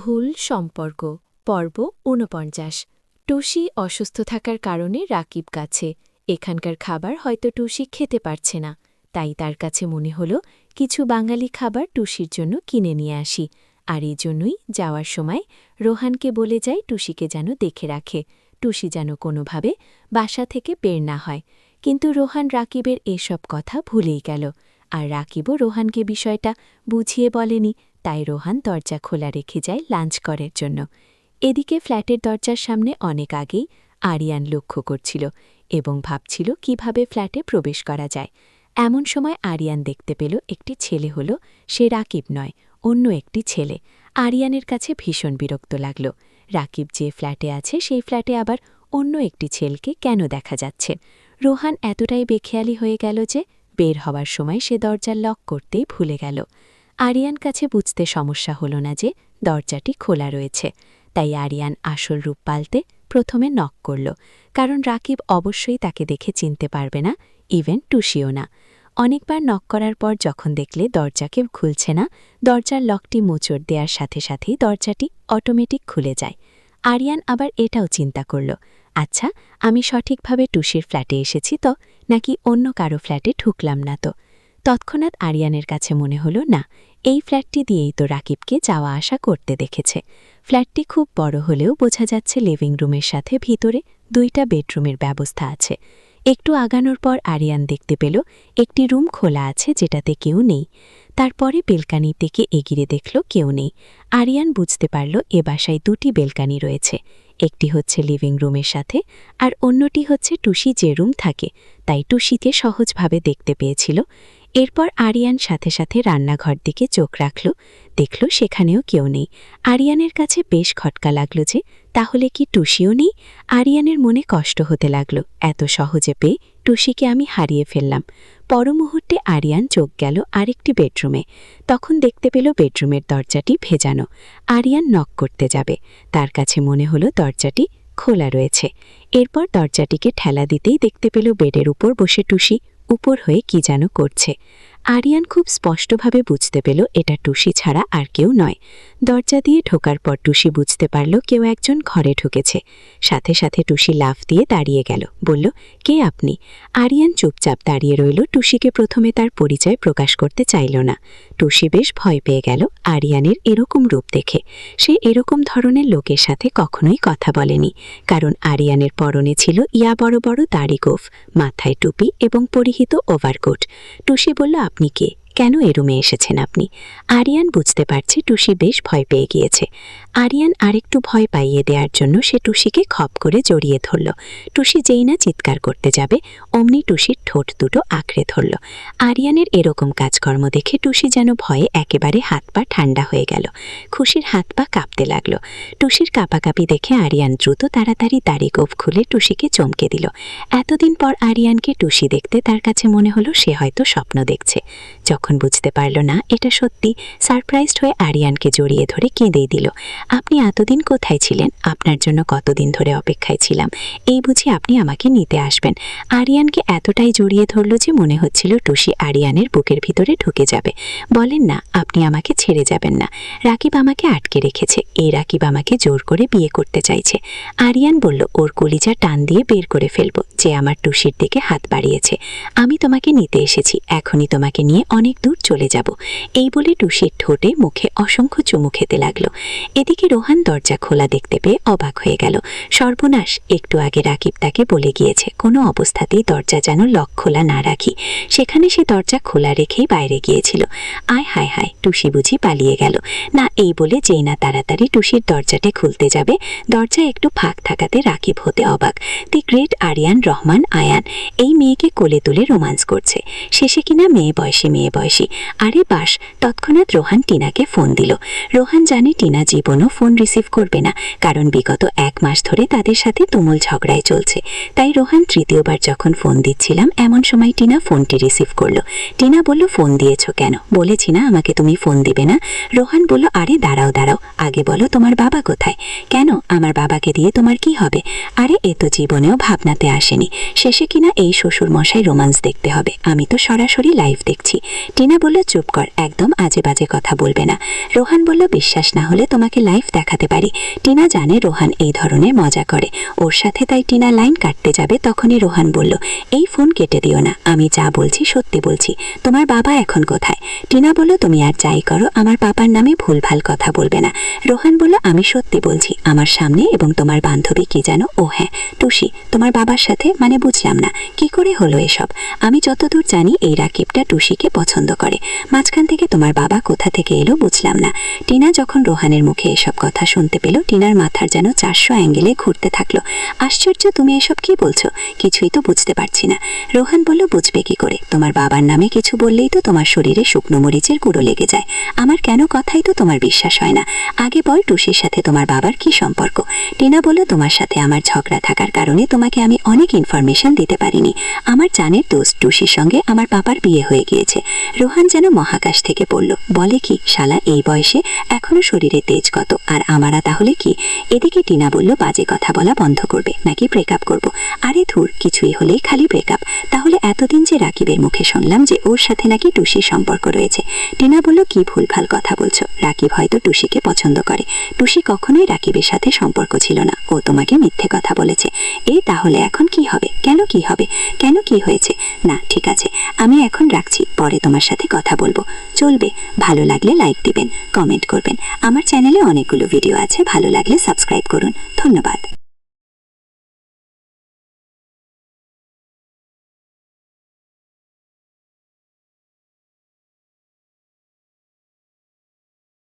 ভুল সম্পর্ক। পর্ব ঊনপঞ্চাশ। টুসি অসুস্থ থাকার কারণে রাকিব কাছে। এখানকার খাবার হয়তো টুসি খেতে পারছে না। তাই তার কাছে মনে হলো, কিছু বাঙালি খাবার টুসির জন্য কিনে নিয়ে আসি। আর এই জন্যই যাওয়ার সময় রোহানকে বলে যায় টুসিকে যেন দেখে রাখে। টুসি যেন কোনোভাবে বাসা থেকে বের না হয়। কিন্তু রোহান রাকিবের এসব কথা ভুলেই গেল। আর রাকিবও রোহানকে বিষয়টা বুঝিয়ে বলেনি। তাই রোহান দরজা খোলা রেখে যায় লাঞ্চ করার জন্য। এদিকে ফ্ল্যাটের দরজার সামনে অনেক আগেই আরিয়ান লক্ষ্য করছিল এবং ভাবছিল কীভাবে ফ্ল্যাটে প্রবেশ করা যায়। এমন সময় আরিয়ান দেখতে পেল একটি ছেলে হল, সে রাকিব নয়, অন্য একটি ছেলে। আরিয়ানের কাছে ভীষণ বিরক্ত লাগল। রাকিব যে ফ্ল্যাটে আছে, সেই ফ্ল্যাটে আবার অন্য একটি ছেলেকে কেন দেখা যাচ্ছে? রোহান এতটাই বেখেয়ালি হয়ে গেল যে বের হওয়ার সময় সে দরজার লক করতেই ভুলে গেল। আরিয়ান কাছে বুঝতে সমস্যা হল না যে দরজাটি খোলা রয়েছে। তাই আরিয়ান আসল রূপ পাল্টে প্রথমে নক করল, কারণ রাকিব অবশ্যই তাকে দেখে চিনতে পারবে না ইভেন টুসিও না। অনেকবার নক করার পর যখন দেখলে দরজাকে খুলছে না, দরজার লকটি মোচড় দেওয়ার সাথে সাথেই দরজাটি অটোমেটিক খুলে যায়। আরিয়ান আবার এটাও চিন্তা করল আচ্ছা আমি সঠিকভাবে টুসির ফ্ল্যাটে এসেছি তো, নাকি অন্য কারও ফ্ল্যাটে ঢুকলাম না তো? তৎক্ষণাৎ আরিয়ানের কাছে মনে হলো, না, এই ফ্ল্যাটটি দিয়েই তো রাকিবকে যাওয়া আসা করতে দেখেছে। ফ্ল্যাটটি খুব বড় হলেও বোঝা যাচ্ছে লিভিং রুমের সাথে ভিতরে দুইটা বেডরুমের ব্যবস্থা আছে। একটু আগানোর পর আরিয়ান দেখতে পেল, একটি রুম খোলা আছে যেটাতে কেউ নেই। তারপরে বেলকানি থেকে এগিয়ে দেখল কেউ নেই। আরিয়ান বুঝতে পারল এ বাসায় দুটি বেলকানি রয়েছে। একটি হচ্ছে লিভিং রুমের সাথে আর অন্যটি হচ্ছে টুসি যে রুম থাকে। তাই টুসিকে সহজভাবে দেখতে পেয়েছিল। এরপর আরিয়ান সাথে সাথে রান্নাঘর দিকে চোখ রাখল। দেখল সেখানেও কেউ নেই। আরিয়ানের কাছে বেশ খটকা লাগল যে, তাহলে কি টুসিও নেই? আরিয়ানের মনে কষ্ট হতে লাগল। এত সহজে পেয়ে টুসিকে আমি হারিয়ে ফেললাম। পর মুহূর্তে আরিয়ান চোখ গেল আরেকটি বেডরুমে। তখন দেখতে পেল বেডরুমের দরজাটি ভেজানো। আরিয়ান নক করতে যাবে। তার কাছে মনে হলো দরজাটি খোলা রয়েছে। এরপর দরজাটিকে ঠেলা দিতেই দেখতে পেল বেডের উপর বসে টুসি উপর হয়ে কি যেন করছে। আরিয়ান খুব স্পষ্টভাবে বুঝতে পেল এটা টুসি ছাড়া আর কেউ নয়। দরজা দিয়ে ঢোকার পর টুসি বুঝতে পারল কেউ একজন ঘরে ঢুকেছে। সাথে সাথে টুসি লাফ দিয়ে দাঁড়িয়ে গেল। বলল, কে আপনি? আরিয়ান চুপচাপ দাঁড়িয়ে রইল। টুসিকে প্রথমে তার পরিচয় প্রকাশ করতে চাইল না। টুসি বেশ ভয় পেয়ে গেল আরিয়ানের এরকম রূপ দেখে। সে এরকম ধরনের লোকের সাথে কখনোই কথা বলেনি, কারণ আরিয়ানের পরনে ছিল ইয়া বড় বড় দাড়ি গোফ, মাথায় টুপি এবং পরিহিত ওভারকোট। টুসি বলল আপনি কে কেন এ রুমে এসেছেন আপনি? আরিয়ান বুঝতে পারছে টুসি বেশ ভয় পেয়ে গিয়েছে। আরিয়ান আরেকটু ভয় পাইয়ে দেওয়ার জন্য সে টুসিকে খপ করে জড়িয়ে ধরল। টুসি যেই না চিৎকার করতে যাবে, অমনি টুসির ঠোঁট দুটো আঁকড়ে ধরল। আরিয়ানের এরকম কাজকর্ম দেখে টুসি যেন ভয়ে একেবারে হাত পা ঠান্ডা হয়ে গেল। খুশির হাত পা কাঁপতে লাগল। টুসির কাঁপাকাঁপি দেখে আরিয়ান দ্রুত তাড়াতাড়ি দাড়ি গোফ খুলে টুসিকে চমকে দিল। এতদিন পর আরিয়ানকে টুসি দেখতে তার কাছে মনে হলো সে হয়তো স্বপ্ন দেখছে। যখন বুঝতে পারল না, এটা সত্যি। সারপ্রাইজড হয়ে আরিয়ানকে জড়িয়ে ধরে কেঁদেই দিল। আপনি এতদিন কোথায় ছিলেন? আপনার জন্য কতদিন ধরে অপেক্ষায় ছিলাম। এই বুঝি আপনি আমাকে নিতে আসবেন। আরিয়ানকে এতটাই জড়িয়ে ধরল যে মনে হচ্ছিল টুসি আরিয়ানের বুকের ভিতরে ঢুকে যাবে। বলেন না, আপনি আমাকে ছেড়ে যাবেন না। রাকিব আমাকে আটকে রেখেছে। এই রাকিব আমাকে জোর করে বিয়ে করতে চাইছে। আরিয়ান বলল, ওর কলিজা টান দিয়ে বের করে ফেলব। যে আমার টুসির দিকে হাত বাড়িয়েছে। আমি তোমাকে নিতে এসেছি। এখনই তোমাকে নিয়ে অনেক দূর চলে যাব। এই বলে টুসির ঠোঁটে মুখে অসংখ্য চুমু খেতে লাগল। এদিকে রোহান দরজা খোলা দেখতে পেয়ে অবাক হয়ে গেল। সর্বনাশ, একটু আগে রাকিব তাকে বলে গিয়েছে, কোনো অবস্থাতেই দরজা যেন লক খোলা না রাখি। সেখানে সে দরজা খোলা রেখেই বাইরে গিয়েছিল। আয়, হায় হায়, টুসি বুঝি পালিয়ে গেল। না, এই বলে যেই না তাড়াতাড়ি টুসির দরজাটি খুলতে যাবে, দরজা একটু ফাঁক থাকাতে রাকিব হতে অবাক। দি গ্রেট আরিয়ান রহমান, আয়ান, এই মেয়েকে কোলে তুলে রোমান্স করছে। শেষে কিনা মেয়ে বয়সী মেয়ে বয়সী। আরে বাস, তৎক্ষণাৎ রোহান টিনাকে ফোন দিল। রোহান জানে টিনা জীবনও ফোন রিসিভ করবে না, কারণ বিগত এক মাস ধরে তাদের সাথে তুমুল ঝগড়ায় চলছে। তাই রোহান তৃতীয়বার যখন ফোন দিচ্ছিলাম, এমন সময় টিনা ফোনটি রিসিভ করল। টিনা বলল, ফোন দিয়েছ কেন? বলেছি না, আমাকে তুমি ফোন দিবে না। রোহান বলল, আরে দাঁড়াও দাঁড়াও, আগে বলো তোমার বাবা কোথায়? কেন? আমার বাবাকে দিয়ে তোমার কি হবে? আরে, এ তো জীবনেও ভাবনাতে আসেনি। শেষে কিনা এই শ্বশুর মশাই রোমান্স দেখতে হবে। আমি তো সরাসরি লাইভ দেখছি। টিনা বলল, চুপ কর, একদম আজে বাজে কথা বলবে না। রোহান বলল, বিশ্বাস না হলে তোমাকে লাইভ দেখাতে পারি। টিনা জানে রোহান এই ধরনের মজা করে। ওর সাথে তাই টিনা লাইন কাটতে যাবে, তখনই রোহান বলল, এই ফোন কেটে দিও না, আমি যা বলছি সত্যি বলছি। তোমার বাবা এখন কোথায়? টিনা বলল, তুমি আর যাই করো, আমার পাপার নামে ভুলভাল কথা বলবে না। রোহান বলল, আমি সত্যি বলছি, আমার সামনে এবং তোমার বান্ধবী কি জানো? ও হ্যাঁ টুসি, তোমার বাবার সাথে মানে বুঝলাম না, কি করে হলো এসব? আমি যতদূর জানি, এই রাকিবটা টুসিকে পছন্দ করে মাঝখান থেকে তোমার বাবা কোথা থেকে এলো বুঝলাম না। টিনা যখন রোহানের মুখে এসব কথা শুনতে পেল, টিনার মাথার যেন চারশো অ্যাঙ্গেলে ঘুরতে থাকল। আশ্চর্য, তুমি এসব কি বলছো? কিছুই তো বুঝতে পারছি না। রোহান বলল, বুঝবে কি করে? তোমার বাবার নামে কিছু বললেই তো তোমার শরীরে শুকনো মরিচের গুঁড়ো লেগে যায়। আমার কেন কথাই তো তোমার বিশ্বাস হয় না। আগে বল টুসির সাথে তোমার বাবার কি সম্পর্ক? টিনা বলল, তোমার সাথে আমার ঝগড়া থাকার কারণে তোমাকে আমি অনেক ইনফরমেশন দিতে পারিনি। আমার জানের দোস্ত টুসির সঙ্গে আমার পাপার বিয়ে হয়ে গিয়েছে। রোহান যেন মহাকাশ থেকে পড়ল। বলে কি, শালা, এই বয়সে এখনও শরীরে তেজ কত? আর আমারা তাহলে কি? এদিকে টিনা বলল, বাজে কথা বলা বন্ধ করবে, নাকি ব্রেকআপ করব? আরে ধুর, কিছুই হলেই খালি ব্রেকআপ তাহলে এতদিন যে রাকিবের মুখে শুনলাম যে ওর সাথে নাকি টুসির সম্পর্ক রয়েছে। টিনা বলল, কি ভুলভাল কথা বলছো? রাকিব হয়তো টুসিকে পছন্দ করে। টুসি কখনোই রাকিবের সাথে সম্পর্ক ছিল না। ও তোমাকে মিথ্যে কথা বলেছে। এই তাহলে এখন কি হবে? কেন কি হবে? কেন কি হয়েছে? না, ঠিক আছে, আমি এখন রাখছি, পরে তোমার সাথে কথা বলব। চলবে। ভালো লাগলে লাইক দিবেন কমেন্ট করবেন। আমার চ্যানেলে অনেকগুলো ভিডিও আছে, ভালো লাগলে সাবস্ক্রাইব করুন। ধন্যবাদ।